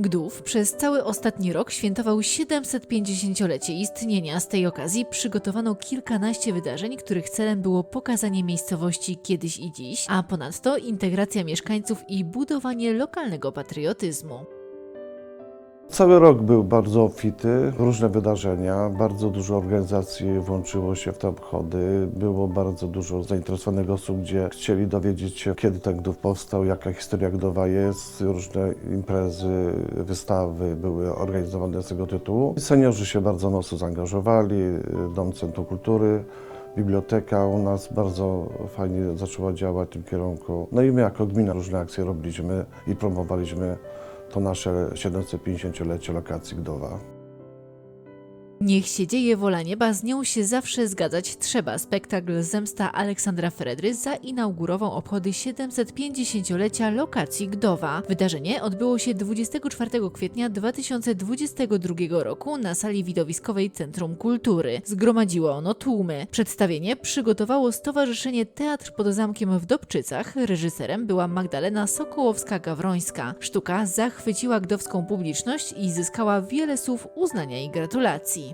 Gdów przez cały ostatni rok świętował 750-lecie istnienia. Z tej okazji przygotowano kilkanaście wydarzeń, których celem było pokazanie miejscowości kiedyś i dziś, a ponadto integracja mieszkańców i budowanie lokalnego patriotyzmu. Cały rok był bardzo obfity, różne wydarzenia, bardzo dużo organizacji włączyło się w te obchody. Było bardzo dużo zainteresowanych osób, gdzie chcieli dowiedzieć się, kiedy ten Gdów powstał, jaka historia Gdowa jest. Różne imprezy, wystawy były organizowane z tego tytułu. Seniorzy się bardzo mocno zaangażowali, Dom Centrum Kultury. Biblioteka u nas bardzo fajnie zaczęła działać w tym kierunku. No i my jako gmina różne akcje robiliśmy i promowaliśmy to nasze 750-lecie lokacji Gdowa. Niech się dzieje wola nieba, z nią się zawsze zgadzać trzeba. Spektakl Zemsta Aleksandra Fredry zainaugurował obchody 750-lecia lokacji Gdowa. Wydarzenie odbyło się 24 kwietnia 2022 roku na sali widowiskowej Centrum Kultury. Zgromadziło ono tłumy. Przedstawienie przygotowało Stowarzyszenie Teatr pod Zamkiem w Dobczycach. Reżyserem była Magdalena Sokołowska-Gawrońska. Sztuka zachwyciła gdowską publiczność i zyskała wiele słów uznania i gratulacji.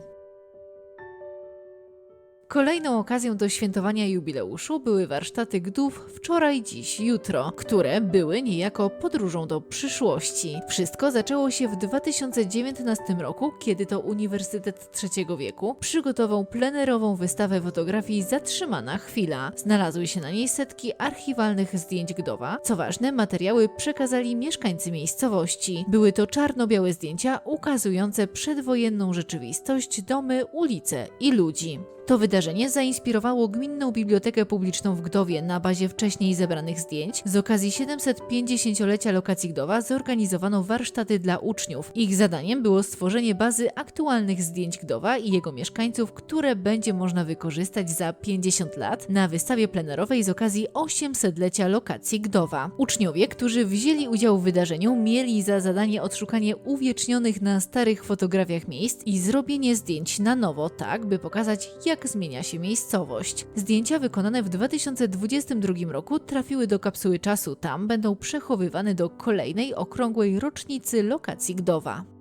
Kolejną okazją do świętowania jubileuszu były warsztaty Gdów wczoraj, dziś, jutro, które były niejako podróżą do przyszłości. Wszystko zaczęło się w 2019 roku, kiedy to Uniwersytet Trzeciego Wieku przygotował plenerową wystawę fotografii Zatrzymana Chwila. Znalazły się na niej setki archiwalnych zdjęć Gdowa. Co ważne, materiały przekazali mieszkańcy miejscowości. Były to czarno-białe zdjęcia ukazujące przedwojenną rzeczywistość, domy, ulice i ludzi. To wydarzenie zainspirowało Gminną Bibliotekę Publiczną w Gdowie na bazie wcześniej zebranych zdjęć. Z okazji 750-lecia lokacji Gdowa zorganizowano warsztaty dla uczniów. Ich zadaniem było stworzenie bazy aktualnych zdjęć Gdowa i jego mieszkańców, które będzie można wykorzystać za 50 lat na wystawie plenerowej z okazji 800-lecia lokacji Gdowa. Uczniowie, którzy wzięli udział w wydarzeniu, mieli za zadanie odszukanie uwiecznionych na starych fotografiach miejsc i zrobienie zdjęć na nowo, tak by pokazać, jak zmienia się miejscowość. Zdjęcia wykonane w 2022 roku trafiły do kapsuły czasu. Tam będą przechowywane do kolejnej okrągłej rocznicy lokacji Gdowa.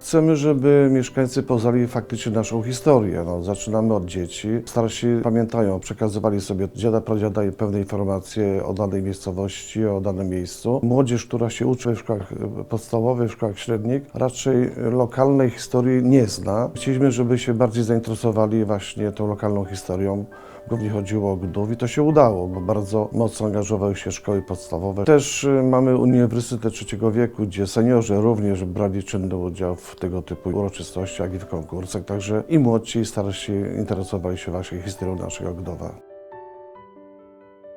Chcemy, żeby mieszkańcy poznali faktycznie naszą historię. No, zaczynamy od dzieci. Starsi pamiętają, przekazywali sobie dziada, pradziada pewne informacje o danej miejscowości, o danym miejscu. Młodzież, która się uczy w szkołach podstawowych, w szkołach średnich, raczej lokalnej historii nie zna. Chcieliśmy, żeby się bardziej zainteresowali właśnie tą lokalną historią. Głównie chodziło o Gdów i to się udało, bo bardzo mocno angażowały się szkoły podstawowe. Też y, mamy Uniwersytet Trzeciego Wieku, gdzie seniorzy również brali czynny udział w tego typu uroczystościach i w konkursach, także i młodsi, i starsi interesowali się właśnie historią naszego Gdowa.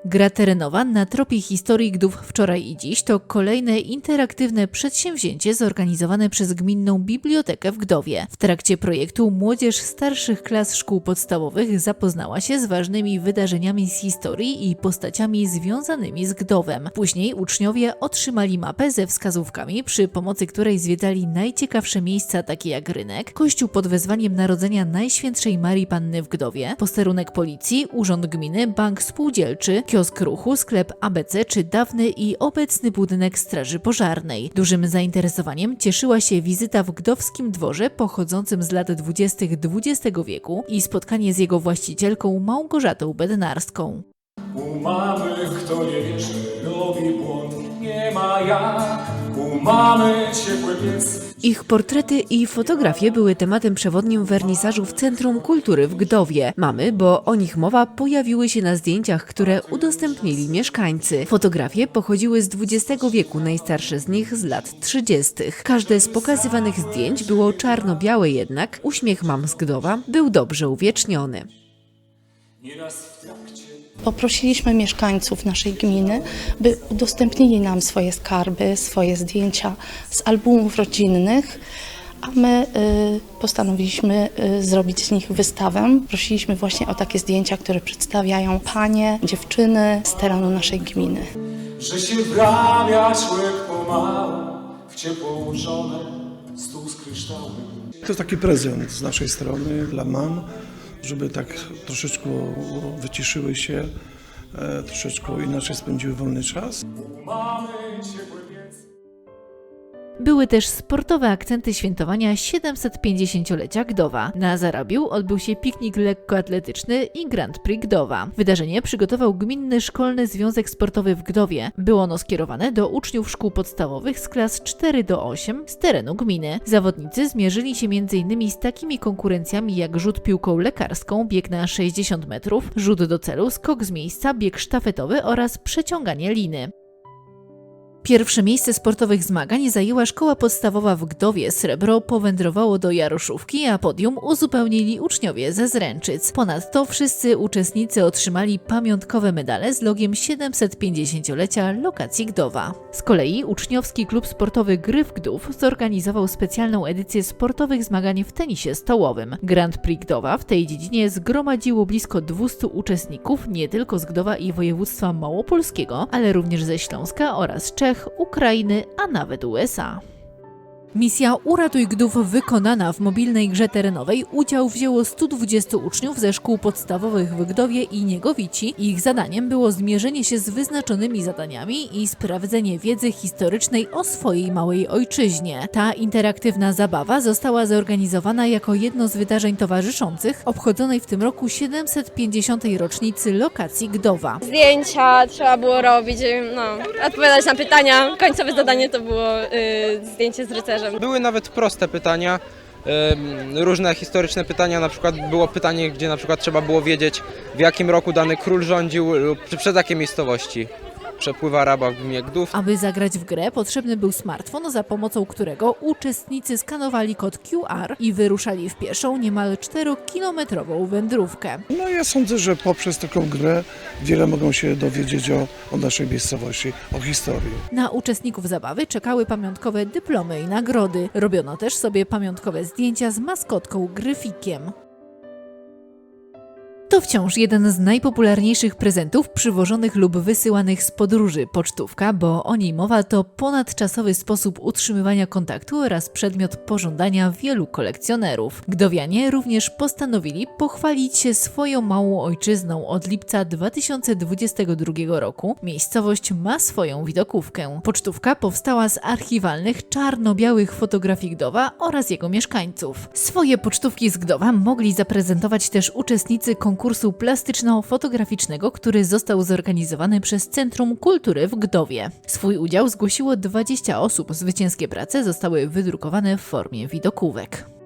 Gra terenowa na tropie historii Gdów wczoraj i dziś to kolejne interaktywne przedsięwzięcie zorganizowane przez Gminną Bibliotekę w Gdowie. W trakcie projektu młodzież starszych klas szkół podstawowych zapoznała się z ważnymi wydarzeniami z historii i postaciami związanymi z Gdowem. Później uczniowie otrzymali mapę ze wskazówkami, przy pomocy której zwiedzali najciekawsze miejsca takie jak rynek, kościół pod wezwaniem narodzenia Najświętszej Marii Panny w Gdowie, posterunek policji, urząd gminy, bank spółdzielczy, kiosk ruchu, sklep ABC czy dawny i obecny budynek Straży Pożarnej. Dużym zainteresowaniem cieszyła się wizyta w gdowskim dworze pochodzącym z lat 20. XX wieku i spotkanie z jego właścicielką Małgorzatą Bednarską. U mamy, kto nie wierzy, błąd, nie ma jak. Mamy ciepły pies, Ich portrety i fotografie były tematem przewodnim wernisażu w Centrum Kultury w Gdowie. Mamy, bo o nich mowa, pojawiły się na zdjęciach, które udostępnili mieszkańcy. Fotografie pochodziły z XX wieku, najstarsze z nich z lat 30. Każde z pokazywanych zdjęć było czarno-białe jednak, uśmiech mam z Gdowa był dobrze uwieczniony. nieraz w trakcie. Poprosiliśmy mieszkańców naszej gminy, by udostępnili nam swoje skarby, swoje zdjęcia z albumów rodzinnych, a my y, postanowiliśmy y, zrobić z nich wystawę. Prosiliśmy właśnie o takie zdjęcia, które przedstawiają panie, dziewczyny z terenu naszej gminy. Że się w ramię człowiek pomału, w ciepło ułożone, stół z kryształem. To jest taki prezent z naszej strony dla mam, żeby tak troszeczkę wyciszyły się, e, troszeczkę inaczej spędziły wolny czas. Mamy ciepły. Były też sportowe akcenty świętowania 750-lecia Gdowa. Na Zarabiu odbył się piknik lekkoatletyczny i Grand Prix Gdowa. Wydarzenie przygotował Gminny Szkolny Związek Sportowy w Gdowie. Było ono skierowane do uczniów szkół podstawowych z klas 4 do 8 z terenu gminy. Zawodnicy zmierzyli się m.in. z takimi konkurencjami jak rzut piłką lekarską, bieg na 60 metrów, rzut do celu, skok z miejsca, bieg sztafetowy oraz przeciąganie liny. Pierwsze miejsce sportowych zmagań zajęła szkoła podstawowa w Gdowie. Srebro powędrowało do Jaroszówki, a podium uzupełnili uczniowie ze Zręczyc. Ponadto wszyscy uczestnicy otrzymali pamiątkowe medale z logiem 750-lecia lokacji Gdowa. Z kolei uczniowski klub sportowy Gryf Gdów zorganizował specjalną edycję sportowych zmagań w tenisie stołowym. Grand Prix Gdowa w tej dziedzinie zgromadziło blisko 200 uczestników nie tylko z Gdowa i województwa małopolskiego, ale również ze Śląska oraz Czech, Ukrainy, a nawet USA. Misja Uratuj Gdów wykonana w mobilnej grze terenowej udział wzięło 120 uczniów ze szkół podstawowych w Gdowie i Niegowici. Ich zadaniem było zmierzenie się z wyznaczonymi zadaniami i sprawdzenie wiedzy historycznej o swojej małej ojczyźnie. Ta interaktywna zabawa została zorganizowana jako jedno z wydarzeń towarzyszących obchodzonej w tym roku 750. rocznicy lokacji Gdowa. Zdjęcia trzeba było robić, no, odpowiadać na pytania. Końcowe zadanie to było y, zdjęcie z rycerzem. Były nawet proste pytania, różne historyczne pytania, na przykład było pytanie, gdzie na przykład trzeba było wiedzieć w jakim roku dany król rządził lub czy przez jakie miejscowości przepływa Raba w gminie Gdów. Aby zagrać w grę, potrzebny był smartfon, za pomocą którego uczestnicy skanowali kod QR i wyruszali w pieszą niemal 4-kilometrową wędrówkę. No ja sądzę, że poprzez taką grę wiele mogą się dowiedzieć o, o naszej miejscowości, o historii. Na uczestników zabawy czekały pamiątkowe dyplomy i nagrody. Robiono też sobie pamiątkowe zdjęcia z maskotką Gryfikiem. To wciąż jeden z najpopularniejszych prezentów przywożonych lub wysyłanych z podróży pocztówka, bo o niej mowa to ponadczasowy sposób utrzymywania kontaktu oraz przedmiot pożądania wielu kolekcjonerów. Gdowianie również postanowili pochwalić się swoją małą ojczyzną od lipca 2022 roku. Miejscowość ma swoją widokówkę. Pocztówka powstała z archiwalnych czarno-białych fotografii Gdowa oraz jego mieszkańców. Swoje pocztówki z Gdowa mogli zaprezentować też uczestnicy konkursu plastyczno-fotograficznego, który został zorganizowany przez Centrum Kultury w Gdowie. Swój udział zgłosiło 20 osób. Zwycięskie prace zostały wydrukowane w formie widokówek.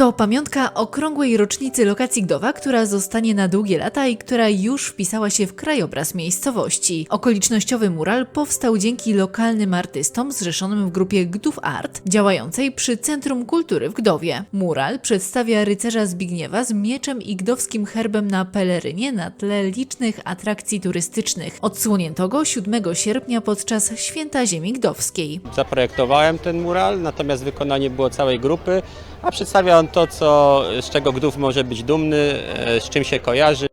To pamiątka okrągłej rocznicy lokacji Gdowa, która zostanie na długie lata i która już wpisała się w krajobraz miejscowości. Okolicznościowy mural powstał dzięki lokalnym artystom zrzeszonym w grupie Gdów Art, działającej przy Centrum Kultury w Gdowie. Mural przedstawia rycerza Zbigniewa z mieczem i gdowskim herbem na pelerynie na tle licznych atrakcji turystycznych. Odsłonięto go 7 sierpnia podczas Święta Ziemi Gdowskiej. Zaprojektowałem ten mural, natomiast wykonanie było całej grupy, a przedstawia on to, co, z czego Gdów może być dumny, e, z czym się kojarzy.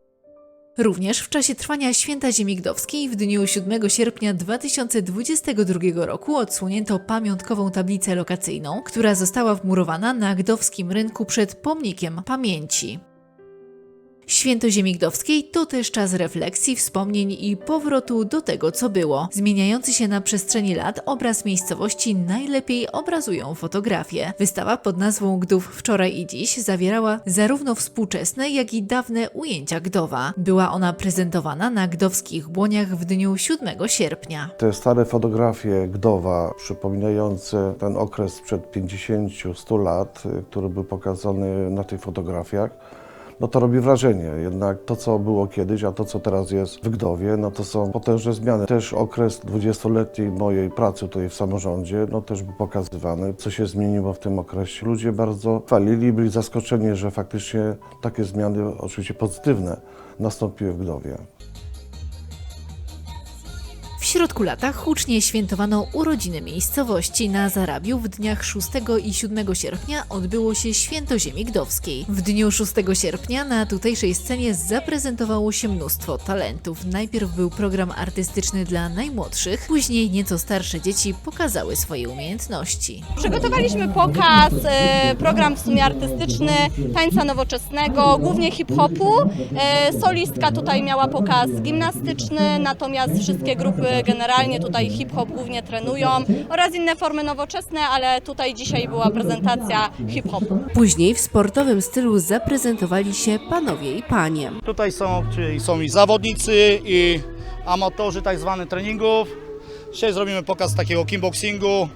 Również w czasie trwania Święta Ziemi Gdowskiej w dniu 7 sierpnia 2022 roku odsłonięto pamiątkową tablicę lokacyjną, która została wmurowana na Gdowskim Rynku przed pomnikiem pamięci. Święto Ziemi Gdowskiej to też czas refleksji, wspomnień i powrotu do tego, co było. Zmieniający się na przestrzeni lat obraz miejscowości najlepiej obrazują fotografie. Wystawa pod nazwą Gdów wczoraj i dziś zawierała zarówno współczesne, jak i dawne ujęcia Gdowa. Była ona prezentowana na gdowskich błoniach w dniu 7 sierpnia. Te stare fotografie Gdowa, przypominające ten okres sprzed 50-100 lat, który był pokazany na tych fotografiach, no to robi wrażenie. Jednak to, co było kiedyś, a to, co teraz jest w Gdowie, no to są potężne zmiany. Też okres 20-letniej mojej pracy tutaj w samorządzie, no też był pokazywany, co się zmieniło w tym okresie. Ludzie bardzo chwalili, byli zaskoczeni, że faktycznie takie zmiany, oczywiście pozytywne, nastąpiły w Gdowie. Środku lata hucznie świętowano urodziny miejscowości. Na Zarabiu w dniach 6 i 7 sierpnia odbyło się Święto Ziemi Gdowskiej. W dniu 6 sierpnia na tutejszej scenie zaprezentowało się mnóstwo talentów. Najpierw był program artystyczny dla najmłodszych, później nieco starsze dzieci pokazały swoje umiejętności. Przygotowaliśmy pokaz, e, program w sumie artystyczny, tańca nowoczesnego, głównie hip-hopu. E, solistka tutaj miała pokaz gimnastyczny, natomiast wszystkie grupy, generalnie tutaj hip-hop głównie trenują oraz inne formy nowoczesne, ale tutaj dzisiaj była prezentacja hip-hopu. Później w sportowym stylu zaprezentowali się panowie i panie. Tutaj są, czyli są i zawodnicy, i amatorzy tak zwanych treningów. Dzisiaj zrobimy pokaz takiego kickboxingu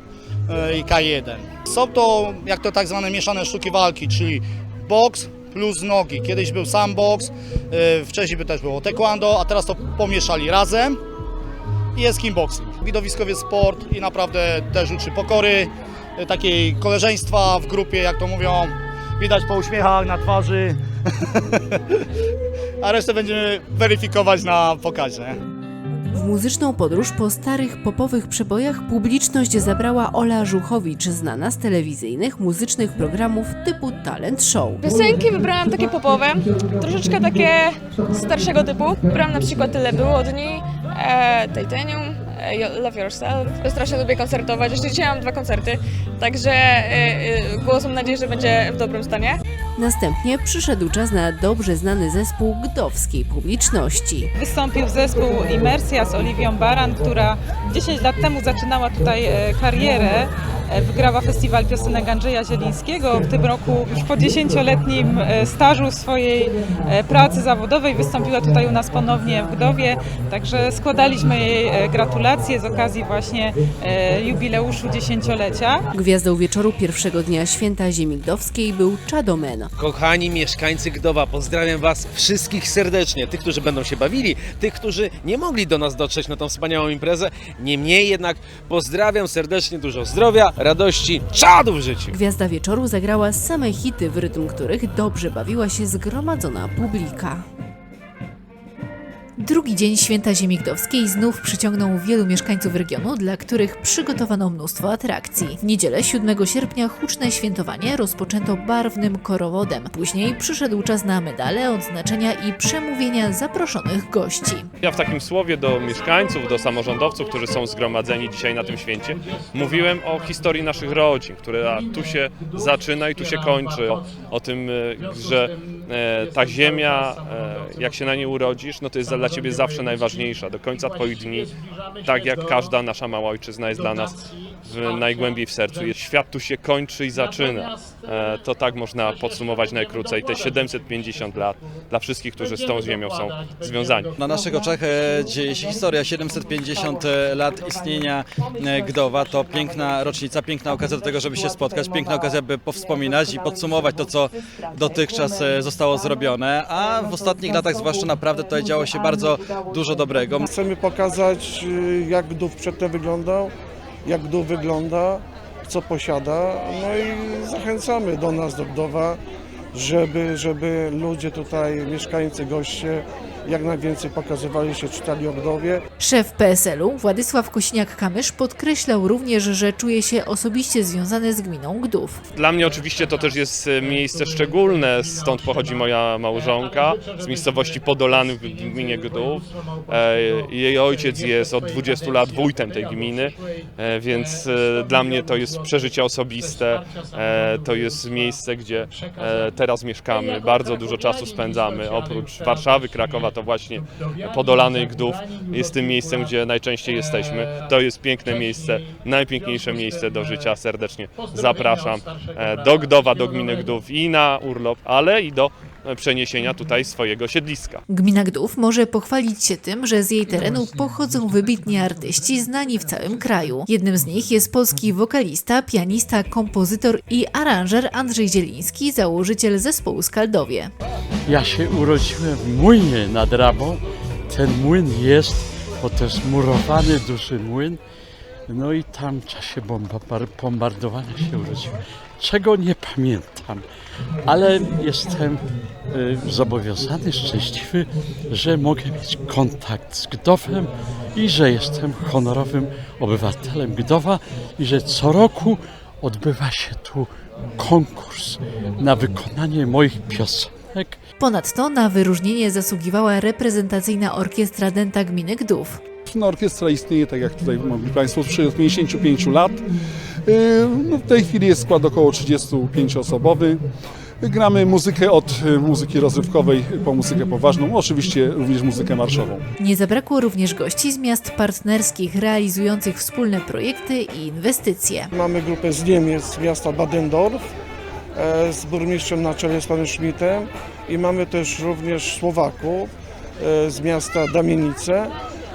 e, i K1. Są to jak to tak zwane mieszane sztuki walki, czyli boks plus nogi. Kiedyś był sam boks, e, wcześniej by też było taekwondo, a teraz to pomieszali razem jest kickboxing. Widowiskowy sport i naprawdę też uczy pokory, e, takiej koleżeństwa w grupie, jak to mówią. Widać po uśmiechach na twarzy. a resztę będziemy weryfikować na pokazie. W muzyczną podróż po starych popowych przebojach publiczność zabrała Ola Żuchowicz, znana z telewizyjnych muzycznych programów typu Talent Show. Piosenki wybrałam takie popowe, troszeczkę takie starszego typu. Wybrałam na przykład Tyle było dni, e, Titanium, e, Love Yourself. Strasznie lubię koncertować, jeszcze dzisiaj mam dwa koncerty, także e, e, głos mam nadzieję, że będzie w dobrym stanie. Następnie przyszedł czas na dobrze znany zespół gdowskiej publiczności. Wystąpił zespół Imersja z Oliwią Baran, która 10 lat temu zaczynała tutaj e, karierę. E, Wygrała festiwal piosenek Andrzeja Zielińskiego. W tym roku już po 10-letnim e, stażu swojej e, pracy zawodowej wystąpiła tutaj u nas ponownie w Gdowie. Także składaliśmy jej gratulacje z okazji właśnie jubileuszu dziesięciolecia. Gwiazdą wieczoru pierwszego dnia święta ziemi gdowskiej był Czadomen. Kochani mieszkańcy Gdowa, pozdrawiam Was wszystkich serdecznie. Tych, którzy będą się bawili, tych, którzy nie mogli do nas dotrzeć na tą wspaniałą imprezę. Niemniej jednak pozdrawiam serdecznie, dużo zdrowia, radości, czadu w życiu. Gwiazda wieczoru zagrała same hity, w rytm których dobrze bawiła się zgromadzona publika. Drugi dzień święta ziemi gdowskiej znów przyciągnął wielu mieszkańców regionu, dla których przygotowano mnóstwo atrakcji. W niedzielę 7 sierpnia huczne świętowanie rozpoczęto barwnym korowodem. Później przyszedł czas na medale, odznaczenia i przemówienia zaproszonych gości. Ja w takim słowie do mieszkańców, do samorządowców, którzy są zgromadzeni dzisiaj na tym święcie, mówiłem o historii naszych rodzin, która tu się zaczyna i tu się kończy. O, o tym, e, że e, ta ziemia, e, jak się na niej urodzisz, no to jest dla ciebie zawsze najważniejsza. Do końca twoich dni, tak jak każda nasza mała ojczyzna jest dla nas w najgłębiej w sercu. Świat tu się kończy i zaczyna. E, To tak można podsumować najkrócej. Te 750 lat dla wszystkich, którzy z tą ziemią są związani. Na naszych oczach e, dzieje się historia 750 lat istnienia e, Gdowa. To piękna rocznica, piękna okazja do tego, żeby się spotkać, piękna okazja, by powspominać i podsumować to, co dotychczas e, zostało zrobione. A w ostatnich latach zwłaszcza naprawdę tutaj działo się bardzo dużo dobrego. Chcemy pokazać, y, jak Gdów przedtem wyglądał, jak Gdów wygląda, co posiada. No i zachęcamy do nas, do Gdowa, żeby, żeby ludzie tutaj, mieszkańcy, goście, jak najwięcej pokazywali się, czytali o Gdowie. Szef PSL-u Władysław Kosiniak-Kamysz podkreślał również, że czuje się osobiście związany z gminą Gdów. Dla mnie oczywiście to też jest e, miejsce szczególne, stąd pochodzi moja małżonka z miejscowości Podolany w gminie Gdów. E, Jej ojciec jest od 20 lat wójtem tej gminy, e, więc dla mnie to jest przeżycie osobiste. To jest miejsce, gdzie teraz mieszkamy, bardzo dużo czasu spędzamy. Oprócz Warszawy, Krakowa to właśnie Podolany Gdów jest tym miejscem, gdzie najczęściej jesteśmy. To jest piękne miejsce, najpiękniejsze miejsce do życia. Serdecznie zapraszam e, do Gdowa, do gminy Gdów i na urlop, ale i do przeniesienia tutaj swojego siedliska. Gmina Gdów może pochwalić się tym, że z jej terenu pochodzą wybitni artyści znani w całym kraju. Jednym z nich jest polski wokalista, pianista, kompozytor i aranżer Andrzej Zieliński, założyciel zespołu Skaldowie. Ja się urodziłem w młynie nad Rabą. Ten młyn jest, bo to jest murowany duży młyn. No i tam w czasie bomba, bombardowania się urodziłem. Czego nie pamiętam, ale jestem y, zobowiązany, szczęśliwy, że mogę mieć kontakt z Gdowem i że jestem honorowym obywatelem Gdowa i że co roku odbywa się tu konkurs na wykonanie moich piosenek. Ponadto na wyróżnienie zasługiwała reprezentacyjna orkiestra dęta gminy Gdów. Orkiestra istnieje, tak jak tutaj mogli Państwo słyszeć, od 55 lat. Yy, No, w tej chwili jest skład około 35-osobowy. Gramy muzykę od y, muzyki rozrywkowej po muzykę poważną, oczywiście również muzykę marszową. Nie zabrakło również gości z miast partnerskich realizujących wspólne projekty i inwestycje. Mamy grupę z Niemiec, z miasta Badendorf, e, z burmistrzem na czele z panem Schmidtem i mamy też również Słowaków e, z miasta Damienice,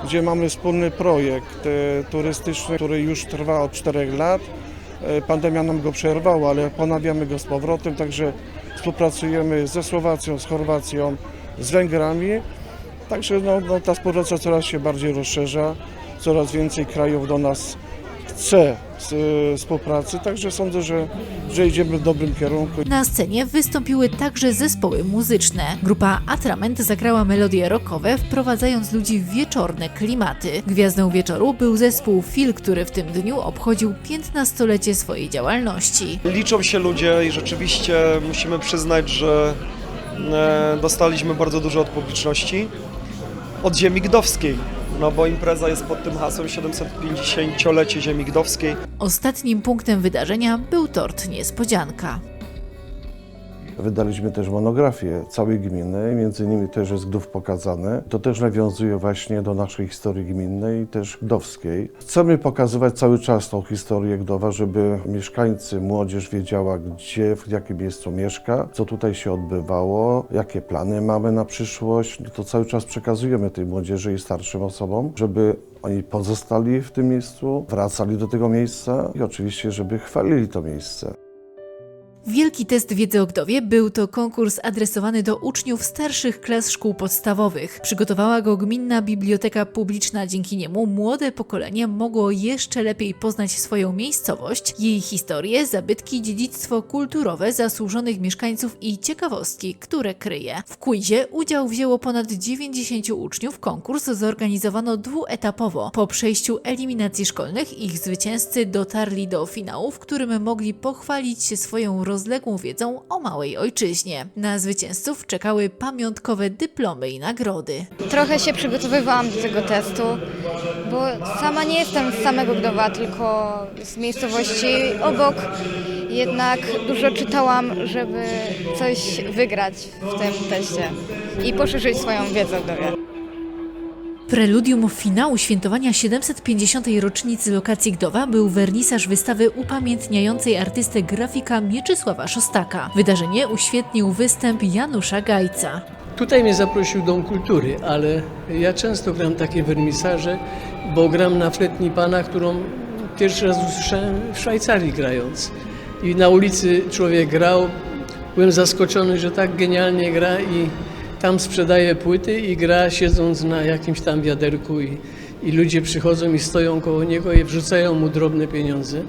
gdzie mamy wspólny projekt e, turystyczny, który już trwa od 4 lat. E, Pandemia nam go przerwała, ale ponawiamy go z powrotem, także współpracujemy ze Słowacją, z Chorwacją, z Węgrami. Także no, no, ta współpraca coraz się bardziej rozszerza, coraz więcej krajów do nas chce z, współpracy, także sądzę, że, że idziemy w dobrym kierunku. Na scenie wystąpiły także zespoły muzyczne. Grupa Atrament zagrała melodie rockowe, wprowadzając ludzi w wieczorne klimaty. Gwiazdą wieczoru był zespół Fil, który w tym dniu obchodził 15-lecie swojej działalności. Liczą się ludzie i rzeczywiście musimy przyznać, że e, dostaliśmy bardzo dużo od publiczności, od ziemi gdowskiej, no bo impreza jest pod tym hasłem 750-lecie ziemi gdowskiej. Ostatnim punktem wydarzenia był tort niespodzianka. Wydaliśmy też monografię całej gminy, między innymi też jest Gdów pokazany. To też nawiązuje właśnie do naszej historii gminnej też gdowskiej. Chcemy pokazywać cały czas tą historię Gdowa, żeby mieszkańcy, młodzież wiedziała, gdzie, w jakim miejscu mieszka, co tutaj się odbywało, jakie plany mamy na przyszłość. To cały czas przekazujemy tej młodzieży i starszym osobom, żeby oni pozostali w tym miejscu, wracali do tego miejsca i oczywiście, żeby chwalili to miejsce. Wielki test wiedzy o Gdowie był to konkurs adresowany do uczniów starszych klas szkół podstawowych. Przygotowała go Gminna Biblioteka Publiczna. Dzięki niemu młode pokolenie mogło jeszcze lepiej poznać swoją miejscowość, jej historię, zabytki, dziedzictwo kulturowe zasłużonych mieszkańców i ciekawostki, które kryje. W quizie udział wzięło ponad 90 uczniów. Konkurs zorganizowano dwuetapowo. Po przejściu eliminacji szkolnych ich zwycięzcy dotarli do finału, w którym mogli pochwalić się swoją rozległą wiedzą o małej ojczyźnie. Na zwycięzców czekały pamiątkowe dyplomy i nagrody. Trochę się przygotowywałam do tego testu, bo sama nie jestem z samego Gdowa, tylko z miejscowości obok. Jednak dużo czytałam, żeby coś wygrać w tym teście i poszerzyć swoją wiedzę o Gdowie. Preludium finału świętowania 750. rocznicy lokacji Gdowa był wernisaż wystawy upamiętniającej artystę grafika Mieczysława Szostaka. Wydarzenie uświetnił występ Janusza Gajca. Tutaj mnie zaprosił Dom Kultury, ale ja często gram takie wernisaże, bo gram na fletni pana, którą pierwszy raz usłyszałem w Szwajcarii grając. I na ulicy człowiek grał, byłem zaskoczony, że tak genialnie gra i tam sprzedaje płyty i gra siedząc na jakimś tam wiaderku i, i ludzie przychodzą i stoją koło niego i wrzucają mu drobne pieniądze.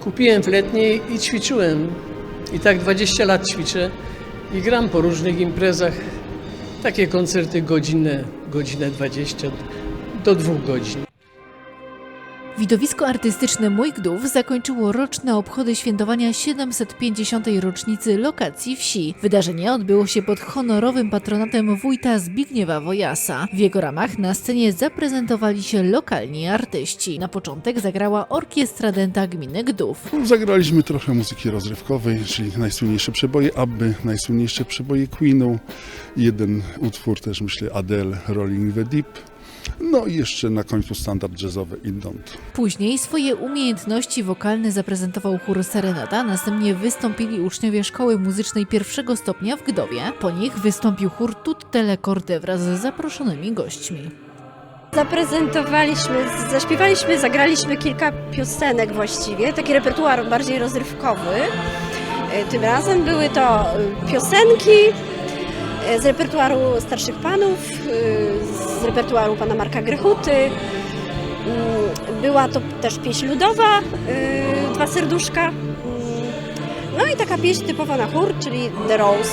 Kupiłem fletnie i ćwiczyłem. I tak 20 lat ćwiczę i gram po różnych imprezach. Takie koncerty godzinne, godzinę 20 do dwóch godzin. Widowisko artystyczne Mój Gdów zakończyło roczne obchody świętowania 750. rocznicy lokacji wsi. Wydarzenie odbyło się pod honorowym patronatem wójta Zbigniewa Wojasa. W jego ramach na scenie zaprezentowali się lokalni artyści. Na początek zagrała orkiestra dęta gminy Gdów. Zagraliśmy trochę muzyki rozrywkowej, czyli najsłynniejsze przeboje Abby, najsłynniejsze przeboje Queenu, jeden utwór też myślę Adele, Rolling the Deep. No i jeszcze na końcu standard jazzowy i Don't. Później swoje umiejętności wokalne zaprezentował chór Serenata, następnie wystąpili uczniowie szkoły muzycznej pierwszego stopnia w Gdowie. Po nich wystąpił chór Tutte le Corde wraz z zaproszonymi gośćmi. Zaprezentowaliśmy, zaśpiewaliśmy, zagraliśmy kilka piosenek właściwie, taki repertuar bardziej rozrywkowy. E, Tym razem były to e, piosenki z repertuaru starszych panów, e, z repertuaru pana Marka Grechuty. Mm, Była to też pieśń ludowa, e, Dwa serduszka. Mm, No i taka pieśń typowa na chór, czyli The Rose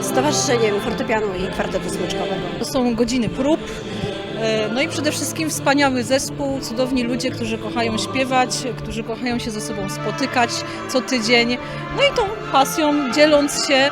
e, z Towarzyszeniem Fortepianu i Kwartetu Smyczkowego. To są godziny prób. e, No i przede wszystkim wspaniały zespół, cudowni ludzie, którzy kochają śpiewać, którzy kochają się ze sobą spotykać co tydzień. No i tą pasją, dzieląc się,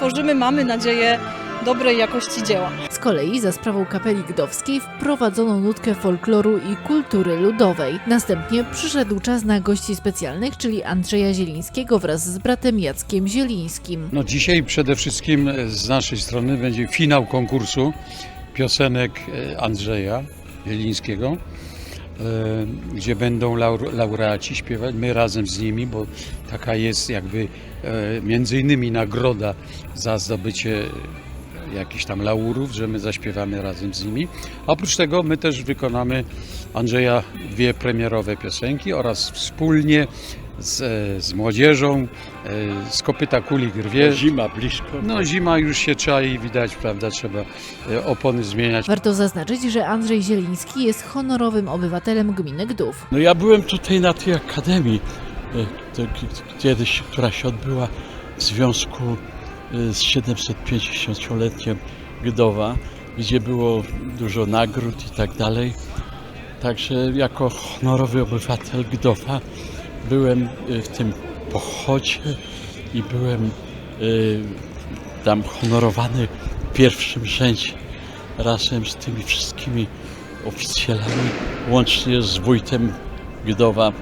tworzymy, mamy nadzieję, dobrej jakości dzieła. Z kolei za sprawą kapeli gdowskiej wprowadzono nutkę folkloru i kultury ludowej. Następnie przyszedł czas na gości specjalnych, czyli Andrzeja Zielińskiego wraz z bratem Jackiem Zielińskim. No dzisiaj przede wszystkim z naszej strony będzie finał konkursu piosenek e, Andrzeja Jelińskiego, e, gdzie będą laur- laureaci śpiewać, my razem z nimi, bo taka jest jakby e, między innymi nagroda za zdobycie jakichś tam laurów, że my zaśpiewamy razem z nimi. Oprócz tego my też wykonamy Andrzeja dwie premierowe piosenki oraz wspólnie z, z młodzieżą e, z kopyta kuli grwie. Zima blisko. No zima już się czai, widać, prawda, trzeba e, opony zmieniać. Warto zaznaczyć, że Andrzej Zieliński jest honorowym obywatelem gminy Gdów. No ja byłem tutaj na tej akademii e, kiedyś, która się odbyła w związku z 750-letiem Gdowa, gdzie było dużo nagród i tak dalej. Także jako honorowy obywatel Gdowa byłem e, w tym pochodzie i byłem e, tam honorowany w pierwszym rzędzie razem z tymi wszystkimi oficjalami, łącznie z wójtem Gdowa,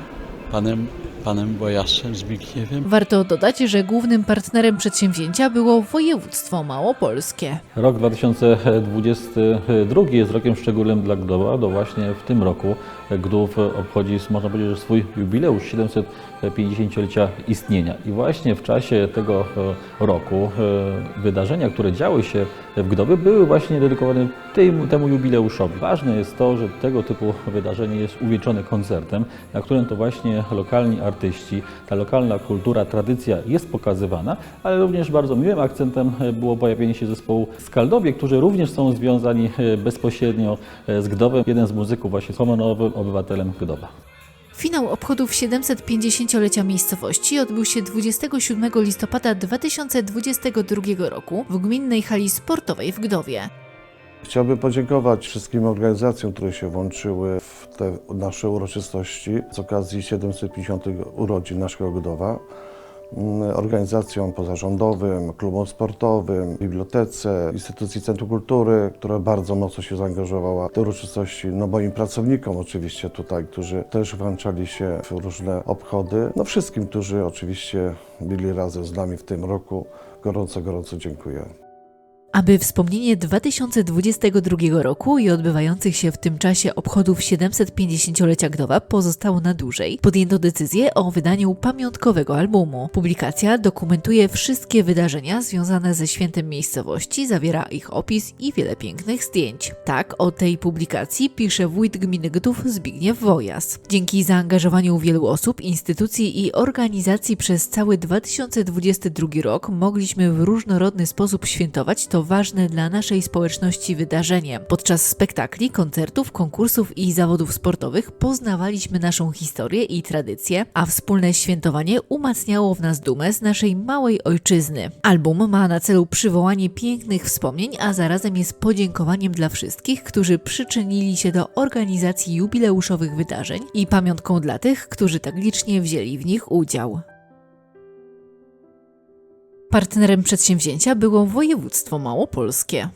panem, panem Bojasem Zbigniewem. Warto dodać, że głównym partnerem przedsięwzięcia było województwo małopolskie. Rok 2022 jest rokiem szczególnym dla Gdowa, bo właśnie w tym roku Gdów obchodzi, można powiedzieć, że swój jubileusz 750-lecia istnienia. I właśnie w czasie tego e, roku e, wydarzenia, które działy się w Gdowie, były właśnie dedykowane temu, temu jubileuszowi. Ważne jest to, że tego typu wydarzenie jest uwieczone koncertem, na którym to właśnie lokalni artyści, ta lokalna kultura, tradycja jest pokazywana, ale również bardzo miłym akcentem było pojawienie się zespołu Skaldowie, którzy również są związani bezpośrednio z Gdowem. Jeden z muzyków właśnie jest honorowym obywatelem Gdowa. Finał obchodów 750-lecia miejscowości odbył się 27 listopada 2022 roku w gminnej hali sportowej w Gdowie. Chciałbym podziękować wszystkim organizacjom, które się włączyły w te nasze uroczystości z okazji 750 urodzin naszego Gdowa. Mm, Organizacjom pozarządowym, klubom sportowym, bibliotece, instytucji Centrum Kultury, która bardzo mocno się zaangażowała w te uroczystości. No moim pracownikom oczywiście tutaj, którzy też włączali się w różne obchody. No wszystkim, którzy oczywiście byli razem z nami w tym roku. Gorąco, gorąco dziękuję. Aby wspomnienie 2022 roku i odbywających się w tym czasie obchodów 750-lecia Gdowa pozostało na dłużej, podjęto decyzję o wydaniu pamiątkowego albumu. Publikacja dokumentuje wszystkie wydarzenia związane ze świętem miejscowości, zawiera ich opis i wiele pięknych zdjęć. Tak o tej publikacji pisze wójt gminy Gdów Zbigniew Wojas. Dzięki zaangażowaniu wielu osób, instytucji i organizacji przez cały 2022 rok mogliśmy w różnorodny sposób świętować to ważne dla naszej społeczności wydarzenie. Podczas spektakli, koncertów, konkursów i zawodów sportowych poznawaliśmy naszą historię i tradycje, a wspólne świętowanie umacniało w nas dumę z naszej małej ojczyzny. Album ma na celu przywołanie pięknych wspomnień, a zarazem jest podziękowaniem dla wszystkich, którzy przyczynili się do organizacji jubileuszowych wydarzeń i pamiątką dla tych, którzy tak licznie wzięli w nich udział. Partnerem przedsięwzięcia było województwo małopolskie.